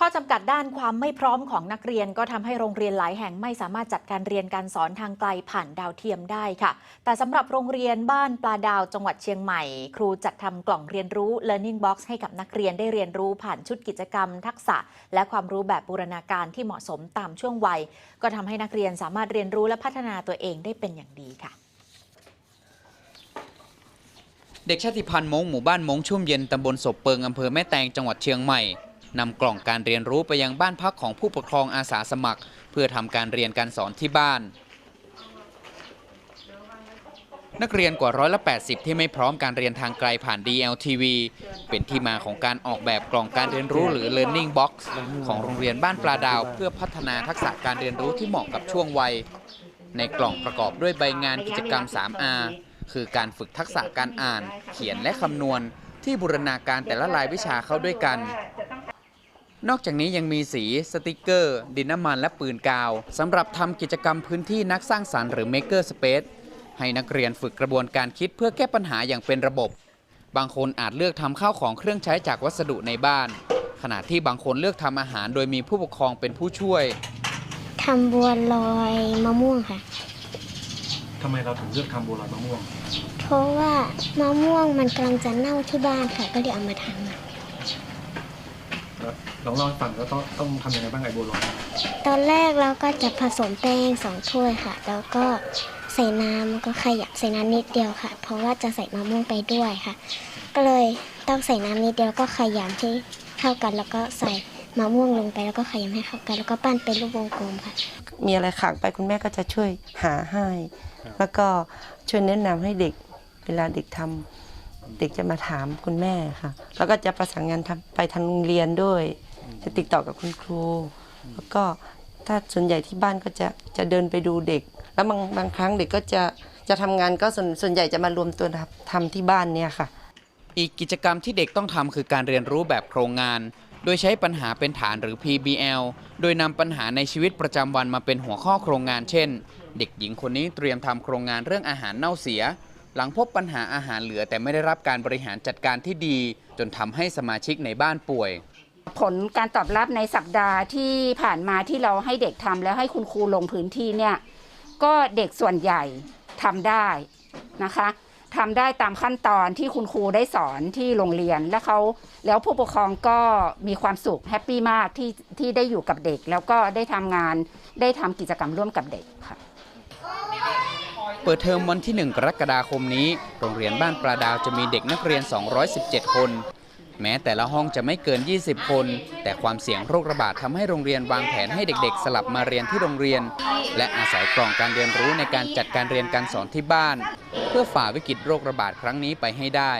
ข้อจำกัดด้านความไม่พร้อมของนักเรียนก็ทำให้โรงเรียนหลายแห่งไม่สามารถจัดการเรียนการสอนทางไกลผ่านดาวเทียมได้ค่ะ แต่สำหรับโรงเรียนบ้านปลาดาวจังหวัดเชียงใหม่ ครูจัดทำกล่องเรียนรู้ Learning Box ให้กับนักเรียนได้เรียนรู้ผ่านชุดกิจกรรม ทักษะ และความรู้แบบบูรณาการที่เหมาะสมตามช่วงวัย ก็ทำให้นักเรียนสามารถเรียนรู้และพัฒนาตัวเองได้เป็นอย่างดีค่ะเด็กชาติพันธุ์มงหมู่บ้านมงชุ่มเย็นตำบลศพเปิงอำเภอแม่แตงจังหวัดเชียงใหม่ นำกล่องการเรียนรู้ไปยังบ้านพักของผู้ปกครองอาสาสมัคร เพื่อทำการเรียนการสอนที่บ้าน นักเรียนกว่าร้อยละ 80 ที่ไม่พร้อมการเรียนทางไกลผ่าน DLTV เป็นที่มาของการออกแบบกล่องการเรียนรู้หรือ Learning Box ของโรงเรียนบ้านปลาดาว เพื่อพัฒนาทักษะการเรียนรู้ที่เหมาะกับช่วงวัย ในกล่องประกอบด้วยใบงานกิจกรรม 3R คือการฝึกทักษะการอ่าน เขียนและคำนวณ ที่บูรณาการแต่ละรายวิชาเข้าด้วยกัน นอกจากนี้ยังมีสี สติกเกอร์ ดินน้ำมันและปืนกาวสำหรับทำกิจกรรมพื้นที่นักสร้างสรรค์หรือ Maker Space ให้นักเรียนฝึกกระบวนการคิดเพื่อแก้ปัญหาอย่างเป็นระบบ บางคนอาจเลือกทำข้าวของเครื่องใช้จากวัสดุในบ้าน ขณะที่บางคนเลือกทำอาหารโดยมีผู้ปกครองเป็นผู้ช่วยทำบัวลอยมะม่วงค่ะ ทำไมเราถึงเลือกทำบัวลอยมะม่วง เพราะว่ามะม่วงมันกำลังจะเน่าที่บ้านค่ะ ก็เลยเอามาทำอะแล้วลองเล่าให้ฟังแล้วต้องต้องทำยังไงบ้างไอ้บัวลอยตอนแรกเราก็จะผสมแป้งสองถ้วยค่ะ แล้วก็ใส่น้ำก็ขยับใส่น้ำนิดเดียวค่ะ เพราะว่าจะใส่มะม่วงไปด้วยค่ะ ก็เลยต้องใส่น้ำนิดเดียวแล้วก็ขยำให้เข้ากัน แล้วก็ใส่มะม่วงลงไปแล้วก็ขยำให้เข้ากัน แล้วก็ปั้นเป็นรูปวงกลมค่ะ มีอะไรขาดไปคุณแม่ก็จะช่วยหาให้ แล้วก็ช่วยแนะนำให้เด็กเวลาเด็กทำเด็กจะมาถามคุณแม่ค่ะ แล้วก็จะประสานงานทำไปทางโรงเรียนด้วย จะติดต่อกับคุณครู แล้วก็ถ้าส่วนใหญ่ที่บ้านก็จะจะเดินไปดูเด็ก แล้วบางบางครั้งเด็กก็จะจะทำงานก็ส่วนส่วนใหญ่จะมารวมตัวทำทำที่บ้านเนี่ยค่ะ อีกกิจกรรมที่เด็กต้องทำคือการเรียนรู้แบบโครงงาน โดยใช้ปัญหาเป็นฐานหรือ PBL โดยนำปัญหาในชีวิตประจำวันมาเป็นหัวข้อโครงงาน เช่น เด็กหญิงคนนี้เตรียมทำโครงงานเรื่องอาหารเน่าเสีย หลังพบปัญหาอาหารเหลือแต่ไม่ได้รับการบริหารจัดการที่ดี จนทำให้สมาชิกในบ้านป่วย ผลการตอบรับในสัปดาห์ที่ผ่านมาที่เราให้เด็กทำแล้วให้คุณครูลงพื้นที่เนี่ยก็เด็กส่วนใหญ่ทำได้นะคะทำได้ตามขั้นตอนที่คุณครูได้สอนที่โรงเรียนแล้วเขาแล้วผู้ปกครองก็มีความสุขแฮปปี้มากที่ที่ได้อยู่กับเด็ก แล้วก็ได้ทำงานได้ทำกิจกรรมร่วมกับเด็กค่ะ เปิดเทอมวันที่ 1 กรกฎาคมนี้ โรงเรียนบ้านปลาดาวจะมีเด็กนักเรียน 217 คน แม้แต่ละห้องจะไม่เกิน 20 คน แต่ความเสี่ยงโรคระบาดทำให้โรงเรียนวางแผนให้เด็กๆ สลับมาเรียนที่โรงเรียน และอาศัยกล่องการเรียนรู้ในการจัดการเรียนการสอนที่บ้าน เพื่อฝ่าวิกฤตโรคระบาดครั้งนี้ไปให้ได้